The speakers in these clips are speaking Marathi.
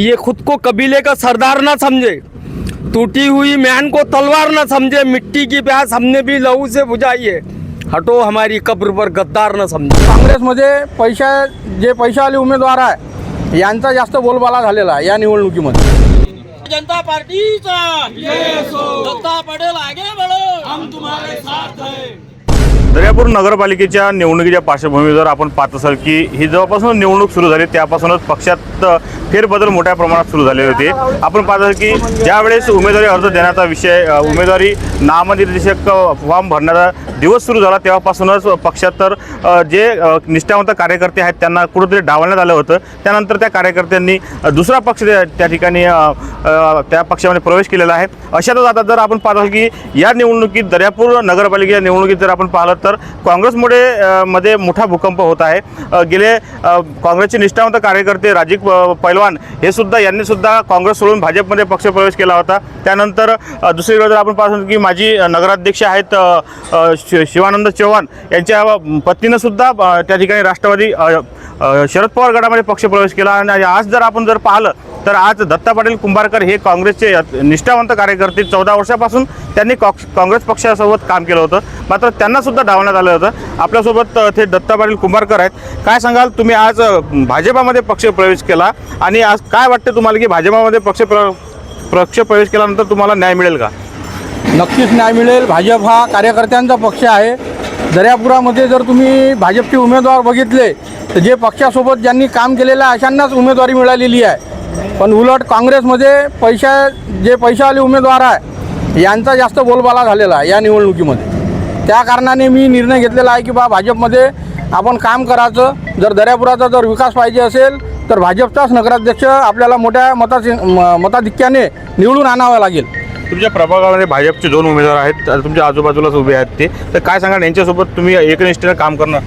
ये खुद को कबीले का सरदार ना समझे। टूटी हुई मैन को तलवार ना समझे मिट्टी की प्यास हमने भी लहू से बुझाई है। हटो हमारी कब्र पर गद्दार न समझे। काँग्रेसमध्ये पैशा जे पैशावाले उमेदवार आहे यांचा जास्त बोलबाला झालेला आहे या निवडणुकीमध्ये. जनता पार्टीचा. पटेल आगे बढ़ो. हम तुम्हारे साथ हैं. दर्यापूर नगरपालिकेच्या निवडणुकीच्या पार्श्वभूमीवर आपण पाहत असाल की ही जवळपासून निवडणूक सुरू झाली त्यापासूनच पक्षात फेरबदल मोठ्या प्रमाणात सुरू झाले होते. आपण पाहत असाल की ज्यावेळेस उमेदवारी अर्ज देण्याचा विषय उमेदवारी नामनिर्देशक फॉर्म भरण्याचा दिवस सुरू झाला तेव्हापासूनच पक्षात तर जे निष्ठावंत कार्यकर्ते आहेत त्यांना कुठंतरी डावलण्यात आलं होतं. त्यानंतर त्या कार्यकर्त्यांनी दुसरा पक्ष त्या त्या ठिकाणी त्या पक्षामध्ये प्रवेश केलेला आहे. अशातच आता जर आपण पाहतो की या निवडणुकीत दर्यापूर नगरपालिकेच्या निवडणुकीत जर आपण पाहिलं तर काँग्रेसमुळे मध्ये मोठा भूकंप होत आहे. गेले काँग्रेसचे निष्ठावंत कार्यकर्ते राजीव प- पैलवान हे सुद्धा यांनी सुद्धा काँग्रेस सोडून भाजपमध्ये पक्षप्रवेश केला होता. त्यानंतर दुसरीकडे जर आपण पाहतो की माजी नगराध्यक्ष आहेत शि- शिवानंद चव्हाण यांच्या पत्नीनं सुद्धा त्या ठिकाणी राष्ट्रवादी शरद पवार गटामध्ये पक्षप्रवेश केला. आणि आज जर आपण जर पाहिलं तर आज दत्ता पाटील कुंभारकर हे काँग्रेसचे निष्ठावंत कार्यकर्ते चौदा वर्षापासून त्यांनी कॉ- काँग्रेस पक्षासोबत काम केलं होतं. मात्र त्यांनासुद्धा धावण्यात आलं होतं. आपल्यासोबत ते दत्ता पाटील कुंभारकर आहेत. काय सांगाल? तुम्ही आज भाजपामध्ये पक्ष प्रवेश केला आणि आज काय वाटतं तुम्हाला की भाजपामध्ये पक्ष प्र पक्ष प्रवेश केल्यानंतर तुम्हाला न्याय मिळेल का? नक्कीच न्याय मिळेल. भाजप हा कार्यकर्त्यांचा पक्ष आहे. दर्यापुरामध्ये जर तुम्ही भाजपचे उमेदवार बघितले तर जे पक्षासोबत ज्यांनी काम केलेलं आहे अशांनाच उमेदवारी मिळालेली आहे. पण उलट काँग्रेसमध्ये पैशा जे पैशावाले उमेदवार आहे यांचा जास्त बोलबाला झालेला आहे या निवडणुकीमध्ये. त्या कारणाने मी निर्णय घेतलेला आहे की बा भाजपमध्ये आपण काम करायचं. जर दर्यापुराचा जर विकास पाहिजे असेल तर भाजपचाच नगराध्यक्ष आपल्याला मोठ्या मता मताधिक्याने निवडून आणावा लागेल. तुमच्या प्रभागामध्ये भाजपचे दोन उमेदवार आहेत तुमच्या आजूबाजूलाच उभे आहेत ते. तर काय सांगाल यांच्यासोबत तुम्ही एकनिष्ठेनं काम करणार?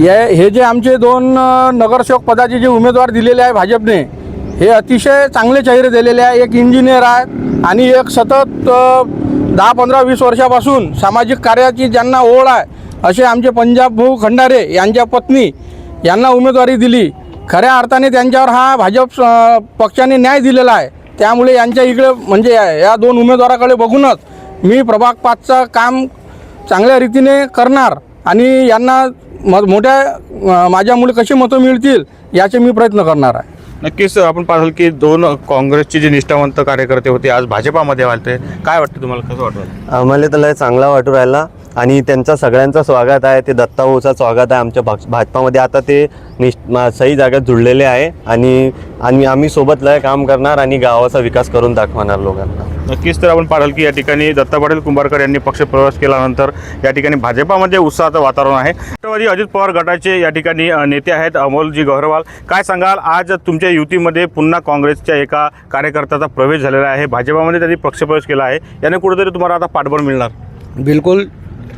या हे जे आमचे दोन नगरसेवक पदाचे जे उमेदवार दिलेले आहे भाजपने हे अतिशय चांगले चेहरे दिलेले आहे. एक इंजिनियर आहे आणि एक सतत दहा पंधरा वीस वर्षापासून सामाजिक कार्याची ज्यांना ओढ आहे असे आमचे पंजाब भाऊ खंडारे यांच्या पत्नी यांना उमेदवारी दिली. खऱ्या अर्थाने त्यांच्यावर हा भाजप पक्षाने न्याय दिलेला आहे. त्यामुळे यांच्या इकडे म्हणजे या या दोन उमेदवाराकडे बघूनच मी प्रभाग पाचचं काम चांगल्या रीतीने करणार आणि यांना म मोठ्या माझ्यामुळे कशी मतं मिळतील याचे मी प्रयत्न करणार आहे. नक्कीच आपण पाहाल की दोन काँग्रेसचे जे निष्ठावंत कार्यकर्ते होते आज भाजपामध्ये आले काय वाटतं तुम्हाला? कसं वाटतं? आम्हाला तर लय चांगला वाटू राहिला. आणि त्यांचा सगळ्यांचं स्वागत आहे ते दत्ता भाऊचं स्वागत आहे आमच्या भाज भाजपामध्ये. आता ते निश मा- सही जागेत जुळलेले आहे आणि आणि आम्ही सोबत लय काम करणार आणि गावाचा विकास करून दाखवणार लोकांना. नक्कीच तर आपण पाहाल की या ठिकाणी दत्ता पाटील कुंभारकर यांनी पक्ष प्रवेश केल्यानंतर या ठिकाणी भाजपामध्ये उत्साहाचं वातावरण आहे. राष्ट्रवादी अजित पवार गटाचे या ठिकाणी नेते आहेत अमोलजी गौरवाल. काय सांगाल? आज तुमच्या युतीमध्ये पुन्हा काँग्रेसच्या एका कार्यकर्त्याचा प्रवेश झालेला आहे. भाजपामध्ये त्यांनी पक्षप्रवेश केला आहे. याने कुठेतरी तुम्हाला आता पाठबळ मिळणार. बिलकुल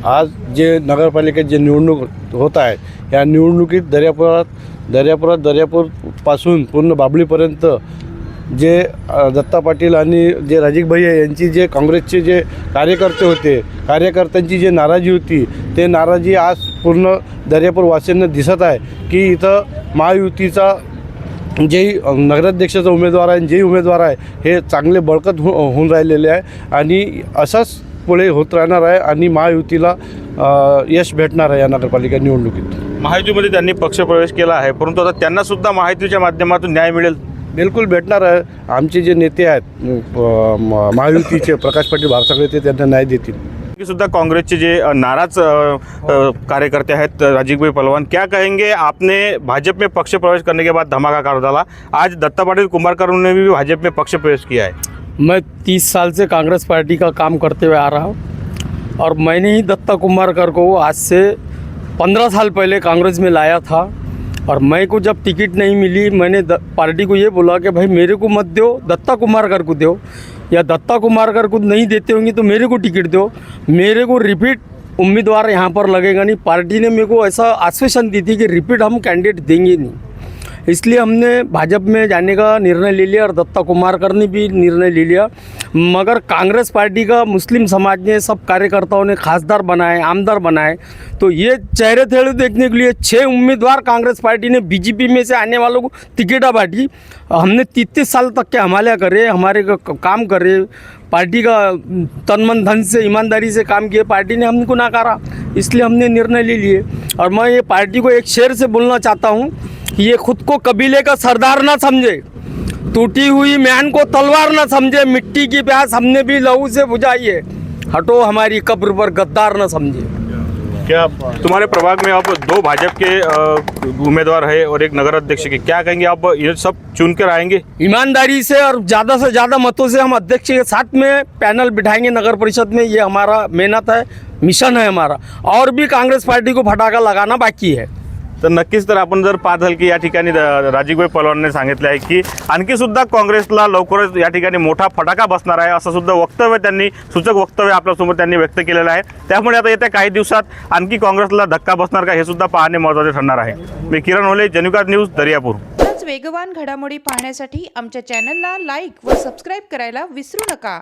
आज जे नगरपालिकेत जे निवडणूक होत आहे या निवडणुकीत दर्यापुरात दर्यापुरात दर्यापूरपासून पूर्ण बाबळीपर्यंत जे दत्ता पाटील आणि जे राजीव भैया यांची जे काँग्रेसचे जे कार्यकर्ते होते कार्यकर्त्यांची जे नाराजी होती ते नाराजी आज पूर्ण दर्यापूरवासीयांना दिसत आहे की इथं महायुतीचा जेही नगराध्यक्षाचा उमेदवार आहे जेही उमेदवार आहे हे चांगले बळकट हो होऊन राहिलेले आहे. आणि असंच पुढे होत राहणार आहे आणि महायुतीला यश भेटणार आहे या नगरपालिका निवडणुकीत. महायुतीमध्ये त्यांनी पक्षप्रवेश केला आहे परंतु आता त्यांना सुद्धा महायुतीच्या माध्यमातून न्याय मिळेल. बिलकुल भेटणार आहे. आमचे जे नेते आहेत महायुतीचे प्रकाश पाटील भारसागळे ते त्यांना न्याय देतील. की सुद्धा कांग्रेस के अ, नाराज कार्यकर्ते हैं राजीव भाई पहलवान क्या कहेंगे आपने भाजपा में पक्ष प्रवेश करने के बाद धमाका कर डाला. आज दत्ता पाटिल कुंभारकर ने भी भाजपा में पक्ष प्रवेश किया है. मैं तीस साल से कांग्रेस पार्टी का काम करते हुए आ रहा हूँ और मैंने ही दत्ता कुमारकर को आज से पंद्रह साल पहले कांग्रेस में लाया था और मैं को जब टिकट नहीं मिली, मैंने पार्टी को ये बोला कि भाई मेरे को मत दो, दत्ता कुमारकर को दो। या दत्ता कुमारकर को नहीं देते होंगे तो मेरे को टिकट दो। मेरे को रिपीट उम्मीदवार यहाँ पर लगेगा नहीं। पार्टी ने मेरे को ऐसा आश्वासन दी थी कि रिपीट हम कैंडिडेट देंगे नहीं। इसलिए हमने भाजपा में जाने का निर्णय ले लिया और दत्ता कुमारकर ने भी निर्णय ले लिया। मगर कांग्रेस पार्टी का मुस्लिम समाज ने सब कार्यकर्ताओं ने खासदार बनाए, आमदार बनाए। तो ये चेहरे थेड़े देखने के लिए छः उम्मीदवार कांग्रेस पार्टी ने बीजेपी में से आने वालों को टिकटा बांटी। हमने तीस तीस साल तक के हमारे करे, हमारे का काम करे। पार्टी का तन मन धन से, ईमानदारी से काम किए, पार्टी ने हमको नकारा। इसलिए हमने निर्णय ले लिए। और मैं ये पार्टी को एक शेर से बोलना चाहता हूँ ये खुद को कबीले का सरदार ना समझे। टूटी हुई म्यान को तलवार ना समझे मिट्टी की प्यास हमने भी लहू से बुझाई है। हटो हमारी कब्र पर गद्दार न समझे। क्या तुम्हारे प्रभाग में अब दो भाजपा के उम्मीदवार है और एक नगर अध्यक्ष के क्या कहेंगे आप ये सब चुन कर आएँगे? ईमानदारी से और ज़्यादा से ज़्यादा मतों से हम अध्यक्ष के साथ में पैनल बिठाएँगे नगर परिषद में ये हमारा मेहनत है मिशन है हमारा। और भी कांग्रेस पार्टी को फटाका लगाना बाकी है। तर नक्कीच तर आपण जर पाहताल की या ठिकाणी राजीवभाई पलवारने सांगितले आहे की आणखी सुद्धा काँग्रेसला लवकरच या ठिकाणी मोठा फटाका बसणार आहे असं सुद्धा वक्तव्य त्यांनी सूचक वक्तव्य आपल्यासमोर त्यांनी व्यक्त केलेलं आहे. त्यामुळे आता येत्या काही दिवसात आणखी काँग्रेसला धक्का बसणार का हे सुद्धा पाहणे महत्त्वाचे ठरणार आहे. मी किरण होले जनुकात न्यूज दर्यापूर. वेगवान घडामोडी पाहण्यासाठी आमच्या चॅनलला लाईक व सबस्क्राईब करायला विसरू नका.